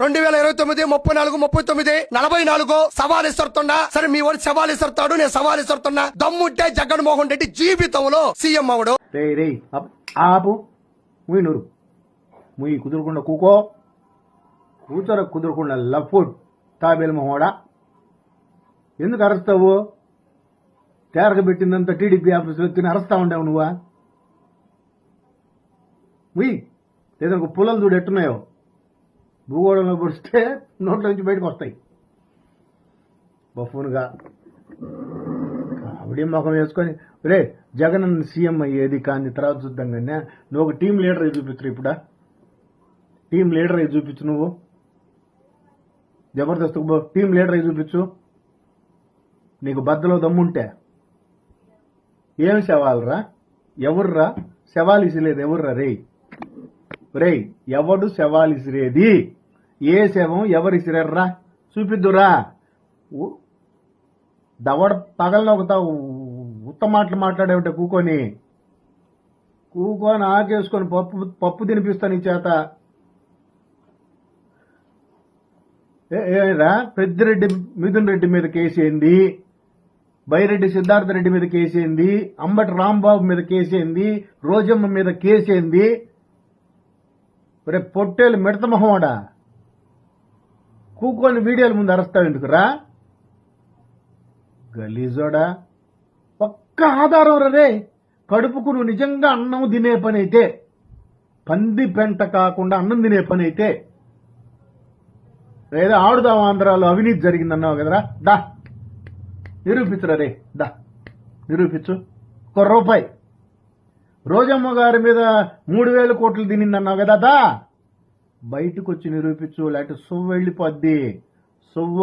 రెండు వేల ఇరవై తొమ్మిది ముప్పై నాలుగు ముప్పై తొమ్మిది నలభై నాలుగు సవాల్ ఇస్తున్నా సరే మీ వాడు సవాల్ ఇస్తాడు నేను సవాల్ ఇస్తున్నా దమ్ముంటే జగన్మోహన్ రెడ్డి జీవితంలో సీఎం అవడు. రే ఆపు. ముయ్యి ముయ్యి కుదురుకుండా కూకో. కూతుర కుదురుకుండా లఫుడ్ తాబేలు మొహోడా ఎందుకు అరుస్తావు? తేరక పెట్టిందంతా టీడీపీ ఆఫీసులో తిని అరుస్తా ఉండేవు నువ్వా? ముయ్యి. ఏదో ఒక పుల్లలు చూడు ఎట్టున్నాయో? భూగోళంలో పొడిస్తే నోట్ల నుంచి బయటకు వస్తాయి. బఫూన్గా. ఆవిడే ముఖం వేసుకొని రే జగన్ సీఎం అయ్యేది కానీ తర్వాత చూద్దాం కానీ నువ్వు ఒక టీం లీడర్ అయి చూపించరు ఇప్పుడా? టీం లీడర్ అయి చూపించు నువ్వు. జబర్దస్త్ టీం లీడర్ అయి చూపించు. నీకు బద్దలో దమ్ముంటే. ఏం శవాలరా? ఎవర్రా? శవాలు లేదు ఎవర్రా రేయ్? రే ఎవడు శవాలిసిరేది ఏ శవం ఎవరు చూపిద్దురా. దవడ పగల్లో ఉత్త మాటలు మాట్లాడేవిట కూకొని. కూకొని ఆకేసుకొని పప్పు పప్పు తినిపిస్తాను ఈ చేత. ఏరా పెద్దిరెడ్డి మిథున్ రెడ్డి మీద కేసేంది బైరెడ్డి సిద్ధార్థ రెడ్డి మీద కేసేంది అంబటి రాంబాబు మీద కేసేంది రోజమ్మ మీద కేసేంది రే పొట్టేలు మిడత మొహమాడా కూకొని వీడియోల ముందు అరుస్తావు ఎందుకురా గలీజోడా. ఒక్క ఆధారం రే కడుపుకు నువ్వు నిజంగా అన్నం తినే పని అయితే పంది పెంట కాకుండా అన్నం తినే పని అయితే ఏదో ఆడుదాం ఆంధ్రాలో అవినీతి జరిగిందన్నావు కదరా. దా. నిరూపించురా రే. దా. నిరూపించు. ఒక రూపాయి. రోజమ్మ గారి మీద మూడు వేల కోట్లు తినిందన్నావు కదా దా. బయటకు వచ్చి నిరూపించు లేకపోతే సువ్వ వెళ్ళిపోద్ది. సువ్వ?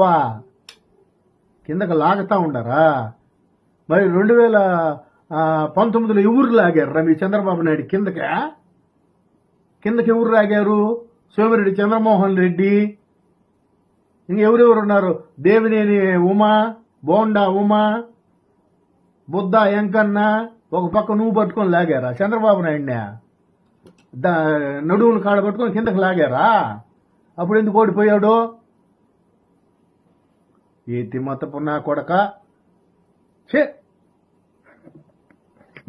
కిందకి లాగుతా ఉండరా? మరి రెండు వేల పంతొమ్మిదిలో ఎవరు లాగారు మీ చంద్రబాబు నాయుడు కిందకి? కిందకి ఎవరు లాగారు? సోమిరెడ్డి చంద్రమోహన్ రెడ్డి. ఇంకెవరెవరు ఉన్నారు? దేవినేని ఉమా బోండా ఉమా బుద్ధ ఎంకన్న ఒక పక్క నువ్వు పట్టుకొని లాగారా చంద్రబాబు నాయుడినే? దా నడువును కాడ పట్టుకొని కిందకి లాగారా? అప్పుడు ఎందుకు ఓడిపోయాడు? ఏ మతపున్నా కొడక? చే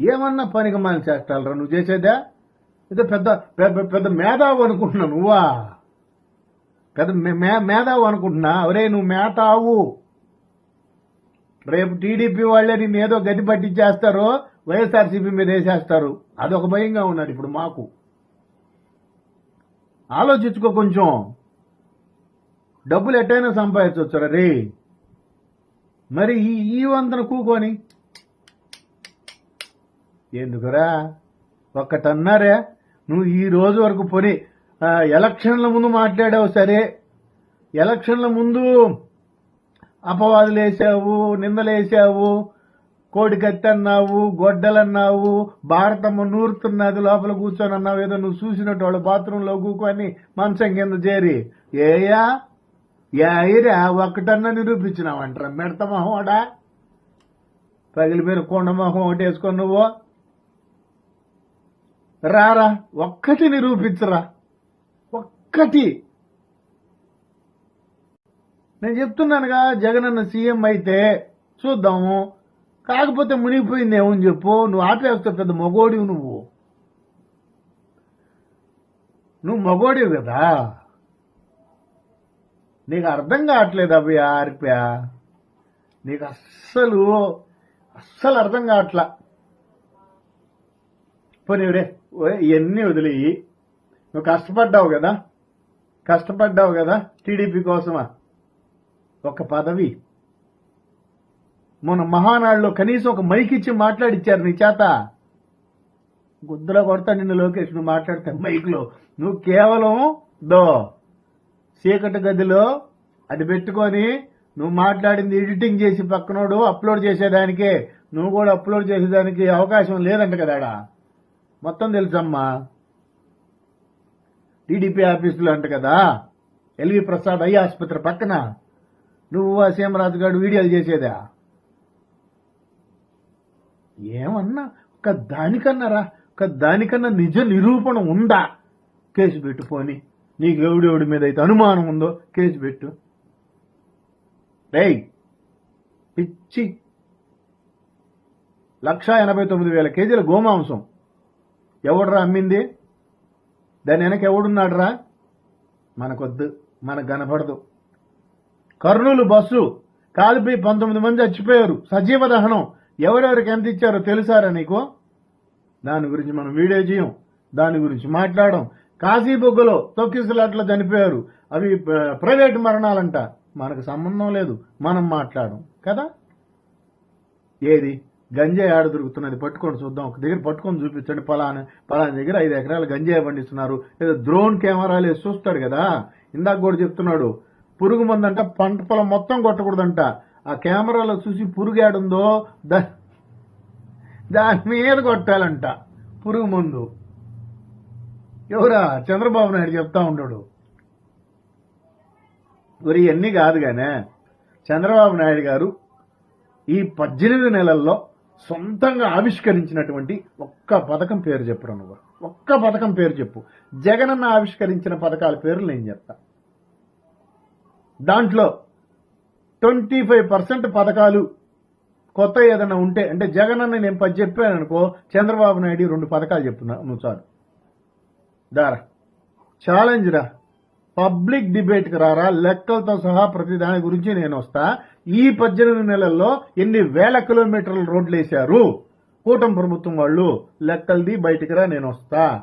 ఏమన్నా పనికి మాని చేస్తాలరా నువ్వు చేసేదా? ఇదే పెద్ద పెద్ద పెద్ద మేధావు అనుకుంటున్నా నువ్వా? పెద్ద మే- మే- మేధావు అనుకుంటున్నా? ఒరే నువ్వు మేతావు రేపు టీడీపీ వాళ్ళే నేను ఏదో గది పట్టించేస్తారో వైఎస్ఆర్సీపీ మీద వేసేస్తారు. అదొక భయంగా ఉన్నది ఇప్పుడు మాకు. ఆలోచించుకో కొంచెం. డబ్బులు ఎట్టయినా సంపాదించవచ్చు రే మరి ఈ ఈ వంతన కూకొని. ఎందుకురా? ఒక్కటన్నారే నువ్వు ఈ రోజు వరకు పోనీ ఎలక్షన్ల ముందు మాట్లాడావు సరే. ఎలక్షన్ల ముందు అపవాదులు వేసావు నిందలేసావు వేసావు అన్నావు గొడ్డలన్నావు భారతమ్మ నూరుతున్నది లోపల కూర్చొని అన్నావు ఏదో నువ్వు చూసినట్టు వాళ్ళ బాత్రూంలో కూకొని మంచం కింద చేరి. ఏయా? ఏరా ఒక్కటన్నా నిరూపించినావంటరా మెడత మొహోడా పగిలిపోయిన కొండ మొహం ఒకటి వేసుకొని నువ్వు. రారా ఒక్కటి నిరూపించరా? ఒక్కటి. నేను చెప్తున్నానుగా జగన్ అన్న సీఎం అయితే చూద్దాము. కాకపోతే మునిగిపోయింది ఏమని చెప్పు? నువ్వు ఆపేస్తావు పెద్ద మగోడివి నువ్వు. నువ్వు మగోడివి కదా? నీకు అర్థం కావట్లేదు అభయ ఆర్ప్యా నీకు అస్సలు అస్సలు అర్థం కావట్లా. పోనీవిడే ఇవన్నీ వదిలేయి. నువ్వు కష్టపడ్డావు కదా? కష్టపడ్డావు కదా? టీడీపీ కోసమా? ఒక పదవి. మొన్న మహానాడులో కనీసం ఒక మైక్ ఇచ్చి మాట్లాడిచ్చారు నీ చేత. గుద్దలో కొడతా నిన్ను లోకేష్ నువ్వు మాట్లాడతా మైక్లో. నువ్వు కేవలం దో చీకటి గదిలో అది పెట్టుకొని నువ్వు మాట్లాడింది ఎడిటింగ్ చేసి పక్కనోడు అప్లోడ్ చేసేదానికే. నువ్వు కూడా అప్లోడ్ చేసేదానికి అవకాశం లేదంట కదా ఆడ. మొత్తం తెలుసమ్మా. టీడీపీ ఆఫీసులో అంట కదా. ఎల్వి ప్రసాద్ ఐ ఆసుపత్రి పక్కన. నువ్వు ఆ సీమరాజు గారు వీడియోలు చేసేదా? ఏమన్నా ఒక దానికన్నారా ఒక దానికన్నా నిజ నిరూపణ ఉందా? కేసు పెట్టుకొని నీకు ఎవడెవడి మీద అయితే అనుమానం ఉందో కేసు పెట్టు. రేయ్ పిచ్చి. లక్ష ఎనభై తొమ్మిది వేల కేజీల గోమాంసం. ఎవడరా అమ్మింది? దాని వెనక ఎవడున్నాడురా? మనకొద్దు మనకు కనపడదు. కర్నూలు బస్సు. కాలిపోయి పంతొమ్మిది మంది చచ్చిపోయారు. సజీవ దహనం. ఎవరెవరికి ఎంత ఇచ్చారో తెలుసారా నీకు? దాని గురించి మనం వీడియో చేయం. దాని గురించి మాట్లాడడం. కాశీబొగ్గలో తొక్కిసలాట్లో చనిపోయారు. అవి ప్రైవేట్ మరణాలంట. మనకు సంబంధం లేదు. మనం మాట్లాడం కదా? ఏది? గంజాయి ఆడ దొరుకుతున్నది. పట్టుకొని చూద్దాం. ఒక దగ్గర పట్టుకొని చూపించండి. పలానా పలానా దగ్గర ఐదు ఎకరాలు గంజాయి పండిస్తున్నారు. ఏదో డ్రోన్ కెమెరాలు వేసి చూస్తాడు కదా? ఇందాక కూడా చెప్తున్నాడు. పురుగు మందంట పంట పొలం మొత్తం కొట్టకూడదంట. ఆ కెమెరాలో చూసి పురుగు ఏడుందో దా దాని మీద కొట్టాలంట పురుగు మందు. ఎవరా? చంద్రబాబు నాయుడు చెప్తా ఉండడు. మరి ఇవన్నీ కాదు గానే. చంద్రబాబు నాయుడు గారు ఈ పద్దెనిమిది నెలల్లో సొంతంగా ఆవిష్కరించినటువంటి ఒక్క పథకం పేరు చెప్పురా నువ్వు? ఒక్క పథకం పేరు చెప్పు. జగనన్న ఆవిష్కరించిన పథకాల పేర్లు నేను చెప్తా. దాంట్లో ట్వంటీ ఫైవ్ పర్సెంట్ పథకాలు కొత్త ఏదైనా ఉంటే అంటే జగన్ అన్న నేను పది చెప్పాను అనుకో చంద్రబాబు నాయుడు రెండు పథకాలు చెప్తున్నా. నువ్వు చాలు. దారా. ఛాలెంజ్ రా. పబ్లిక్ డిబేట్కి రారా? లెక్కలతో సహా ప్రతి దాని గురించి నేను వస్తా. ఈ పద్దెనిమిది నెలల్లో ఎన్ని వేల కిలోమీటర్ల రోడ్లు వేశారు? కూటమి ప్రభుత్వం వాళ్ళు లెక్కలది బయటికి రా నేను వస్తా.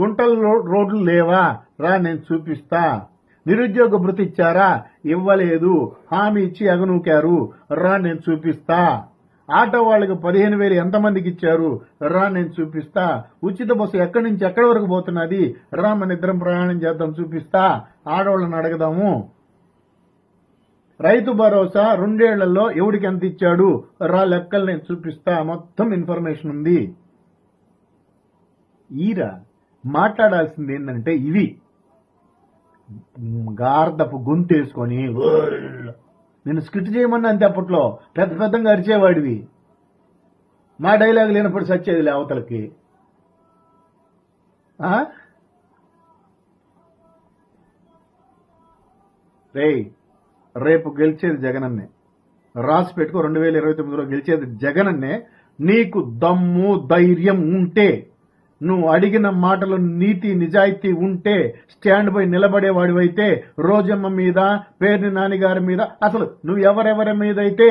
గుంటల రోడ్లు లేవా? రా నేను చూపిస్తా. నిరుద్యోగ భృతి ఇచ్చారా? ఇవ్వలేదు. హామీ ఇచ్చి ఎగనూకారు. రా నేను చూపిస్తా. ఆటో వాళ్ళకి పదిహేను వేలు ఎంతమందికి ఇచ్చారు? రా నేను చూపిస్తా. ఉచిత బస్సు ఎక్కడి నుంచి ఎక్కడి వరకు పోతున్నది? రా మన ఇద్దరం ప్రయాణం చేద్దాం చూపిస్తా. ఆడవాళ్ళని అడగదాము. రైతు భరోసా రెండేళ్ళలో ఎవడికి ఎంత ఇచ్చాడు? రా లెక్కలు నేను చూపిస్తా. మొత్తం ఇన్ఫర్మేషన్ ఉంది. ఈరా మాట్లాడాల్సింది ఏంటంటే ఇవి. గార్దపు గొంతేసుకొని నేను స్కిట్ చేయమన్నా అంతే అప్పట్లో. పెద్ద పెద్దగా అరిచేవాడివి. మా డైలాగ్ లేనప్పుడు సచ్చేది అవతలకి. ఆ? రేయ్ రేపు గెలిచేది జగనన్నే. రాసి పెట్టుకో రెండు వేల ఇరవై తొమ్మిదిలో గెలిచేది జగనన్నే. నీకు దమ్ము ధైర్యం ఉంటే నువ్వు అడిగిన మాటలు నీతి నిజాయితీ ఉంటే స్టాండ్ బై నిలబడేవాడివైతే రోజమ్మ మీద పేర్ని నానిగారి మీద అసలు నువ్వు ఎవరెవరి మీద అయితే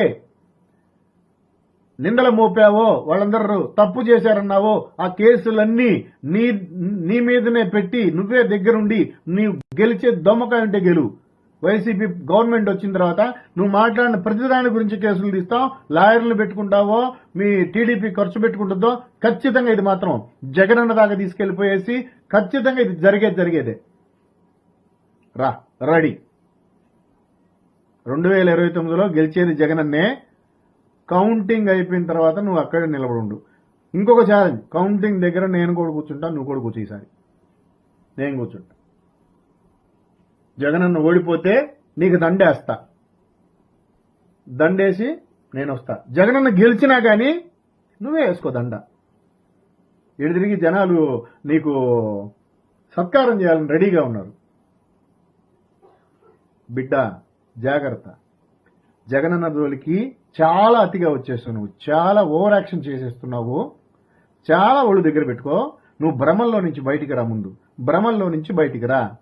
నిందలు మోపావో వాళ్ళందరూ తప్పు చేశారన్నావో ఆ కేసులన్నీ నీ నీ మీదనే పెట్టి నువ్వే దగ్గరుండి నీవు గెలిచే దొమ్మకాయ ఉంటే గెలువు వైసీపీ గవర్నమెంట్ వచ్చిన తర్వాత నువ్వు మాట్లాడిన ప్రతిదాని గురించి కేసులు తీస్తావు లాయర్లు పెట్టుకుంటావో మీ టీడీపీ ఖర్చు పెట్టుకుంటుందో ఖచ్చితంగా ఇది మాత్రం జగనన్న దాకా తీసుకెళ్ళిపోయేసి ఖచ్చితంగా ఇది జరిగేది జరిగేదే. రా రెడీ. రెండు వేల ఇరవై తొమ్మిదిలో గెలిచేది జగనన్నే కౌంటింగ్ అయిపోయిన తర్వాత నువ్వు అక్కడే నిలబడి ఉండు. ఇంకొక ఛాలెంజ్ కౌంటింగ్ దగ్గర నేను కూడా కూర్చుంటా నువ్వు కూడా కూర్చో ఈసారి. నేను కూర్చుంటా. జగనన్న ఓడిపోతే నీకు దండేస్తా. దండేసి నేను వస్తా జగనన్న గెలిచినా కానీ నువ్వే వేసుకో దండ. ఇటు తిరిగి జనాలు నీకు సత్కారం చేయాలని రెడీగా ఉన్నారు. బిడ్డ జాగ్రత్త. జగనన్న జోలికి చాలా అతిగా వచ్చేస్తావు నువ్వు చాలా ఓవర్ యాక్షన్ చేసేస్తున్నావు. చాలా ఒళ్ళు దగ్గర పెట్టుకో. నువ్వు భ్రమంలో నుంచి బయటికి రా ముందు. భ్రమంలో నుంచి బయటికి రా.